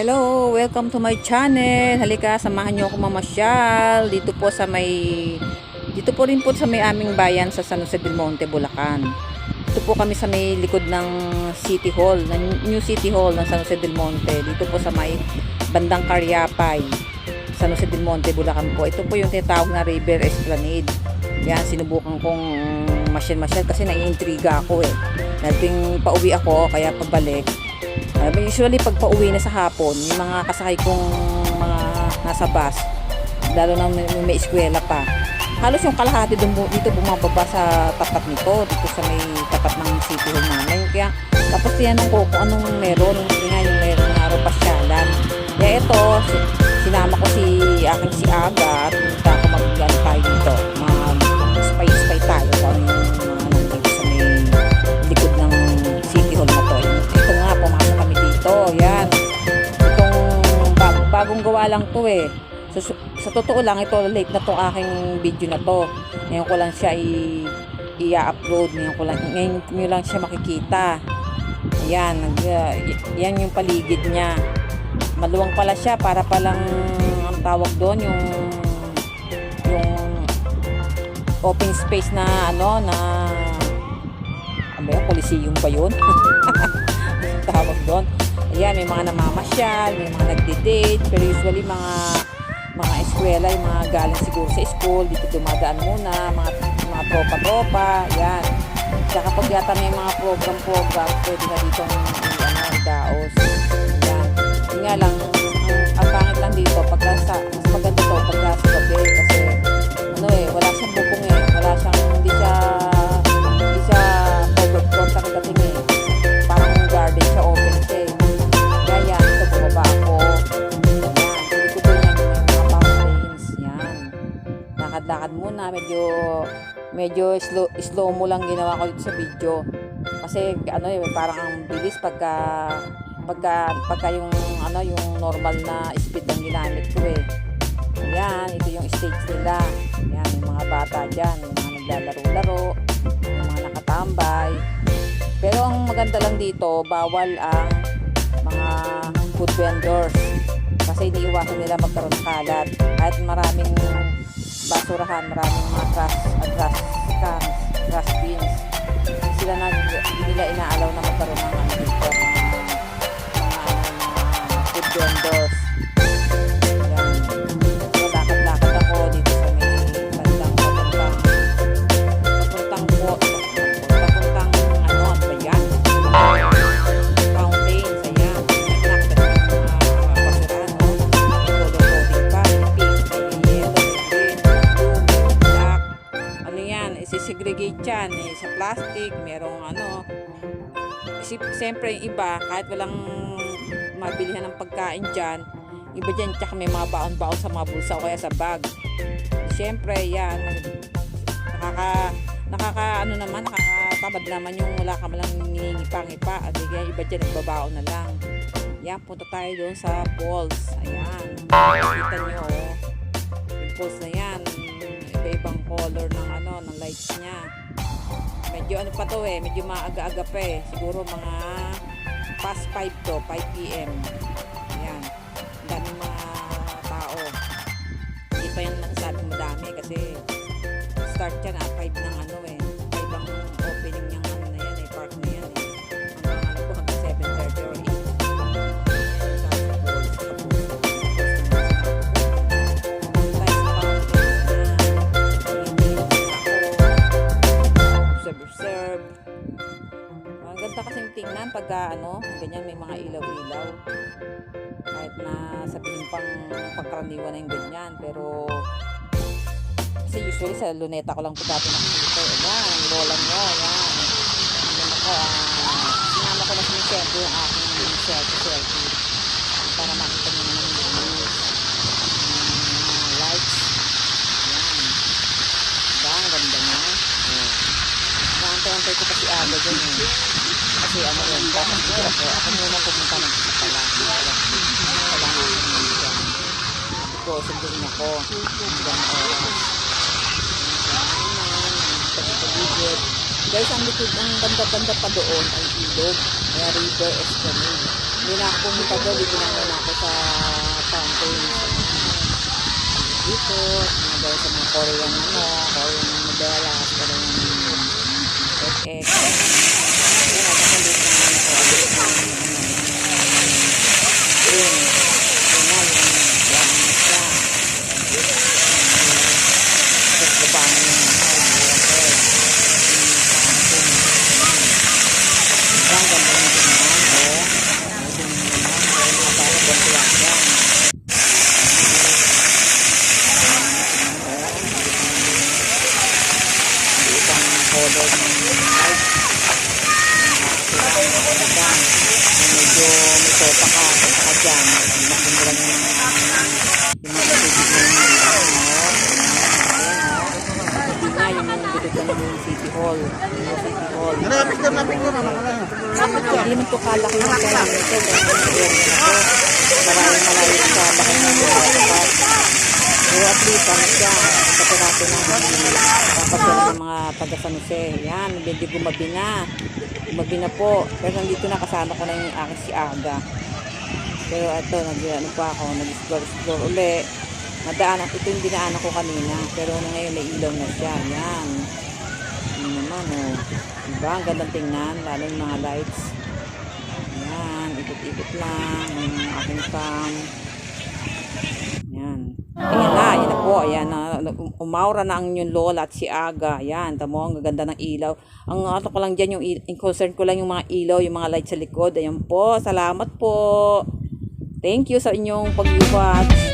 Hello, welcome to my channel. Halika, samahan niyo ako mamasyal dito po sa may dito po rin po sa may aming bayan sa San Jose del Monte, Bulacan. Dito po kami sa may likod ng City Hall, ng New City Hall ng San Jose del Monte. Dito po sa may bandang Caryapay, San Jose del Monte, Bulacan po. Ito po yung tinatawag na River Esplanade. Yan, sinubukan kong masyal-masyal kasi naiintriga ako eh. Tuwing pauwi ako, kaya pabalik, Uh, usually pag pauwi na sa hapon, yung mga kasakay kong mga nasa bus, lalo na may, may eskwela pa, halos yung kalahati bu- dito bumababa sa tapat nito, dito sa may tapat ng city hall namin. Kaya tapos tinanong ko kung anong meron, yun nga yung meron nga raw pasyalan. Kaya ito, si- sinama ko si aking si Aga dito. Yan. Itong bag- bagong gawa lang to eh. So, sa totoo lang, ito late na to aking video na to. Ngayon ko lang siya i- i-upload. Ngayon ko lang, ngayon nyo lang siya makikita. Yan. Nag, uh, yan yung paligid niya. Maluwang pala siya para palang ang tawag doon yung yung open space na ano na ano ba yun? Coliseum ba yun? tawag doon. Ayan, may mga namamasyal, may mga nagde-date, pero usually mga mga eskwela, yung mga galing siguro sa school, dito dumadaan muna, mga mga tropa-tropa, yan. Tsaka pag yata may mga program-program, pwede na dito ang ano, daos. Yan. Yun nga lang, ang, ang pangit lang dito, pagka sa, mas maganda to pagka sa gabi, kasi Lakad-lakad muna, medyo, medyo slow, slow mo lang ginawa ko dito sa video. Kasi ano eh, parang ang bilis pagka, pagka, pagka yung, ano, yung normal na speed ang ginamit ko eh. Yan, ito yung stage nila. Yan, yung mga bata dyan, yung mga naglalaro-laro, yung mga nakatambay. Pero ang maganda lang dito, bawal ang mga food vendors. Kasi iniiwasan nila magkaroon ng kalat. Kahit maraming basurahan, maraming mga trash, uh, trash cans, trash bins. Sila nag, hindi nila inaalaw na magkaroon ng ano merong ano. Siyempre yung iba, kahit walang mabilihan ng pagkain dyan, iba dyan, tsaka may mga baon-baon sa mga bulsa o kaya sa bag. Siyempre, yan, nakaka, nakaka, ano naman, nakakatabad naman yung wala ka malang ngingipa-ngipa. At kaya iba dyan, nagbabaon na lang. Yan, punta tayo doon sa falls. Ayan. Kita nyo, oh. Yung falls na yan, iba-ibang color ng ano, ng lights niya. Medyo ano pa to eh, medyo maaga-aga pa eh. Siguro mga past 5 to, 5 p.m. Ayan. Ang daming mga tao. Hindi pa yan nasasabing madami kasi start yan ah, 5 ng ano eh. 5 ang opening niyang pagka ano, ganyan may mga ilaw-ilaw. Kahit na sabihin pang pangkaraniwan na yung ganyan. Pero kasi usually sa luneta ko lang po dati nakikita. Ayan, ang lola nyo. Ayan. Ayan ako. ah, sinama ko na siniserte yung aking selfie-selfie. Para makita nyo naman yung views. Mga lights. Ayan. Diba? Ang ganda niya. Ayan. Naantay-antay ko kasi aga dyan eh. Kasi ano yun, bakit dito ako, ako muna pumunta ng pala. Na ako nang dyan. Ko, sunduin ako. Hanggang oras. Pagkakagigit. Guys, ang likod, ang banda-banda pa doon ay ilog. Kaya river esplanade. Hindi na ako pumunta doon, muna ako sa fountain. Dito, mga dahil sa mga Korean ano, Korean novelas, Korean FX. Ayan, at ako dito na ako. Abis na yung ano. Yun. Yun na, yung yan na siya. Tapos baba na yung ano, yung water. Yung fountain. Ang ganda ng tingnan, oh. Ang tingnan naman, oh, mga parang gantuwa yan. Ang ibang color ng light. Ang ganda. Kung medyo may sopa ka, sopa ka dyan, makin mo lang yung yung mga tubig na yun. Ayan, oh. Ayan, oh. Hindi nga, yung likod ka ng City Hall. Napicture, napicture naman ka na. Hindi naman po kalaki ng pera nito. Na to. Maraming malayo sa laki ng mga Pero at least, ano siya, kasi natin ang papasya ng mga taga San Jose. Yan, medyo gumabi na. Gumabi na po. Pero nandito na, kasama ko na yung aking si Aga. Pero ito, nag, ano pa ako, nag-explore-explore uli. Nadaanan, ito yung dinaanan ko kanina. Pero na ngayon, may ilaw na siya. Yan. Naman, oh. Diba? Ang gandang tingnan, lalo yung mga lights. Ayan, ikot-ikot lang. Ang aking cam. Ayan. Ayan na, ayan na po. Ayan na. Umaura na ang inyong lola at si Aga. Ayan, tamo, ang ganda ng ilaw. Ang ano ko lang dyan, yung, yung concern ko lang yung mga ilaw, yung mga lights sa likod. Ayan po, salamat po. Thank you sa inyong pag-watch.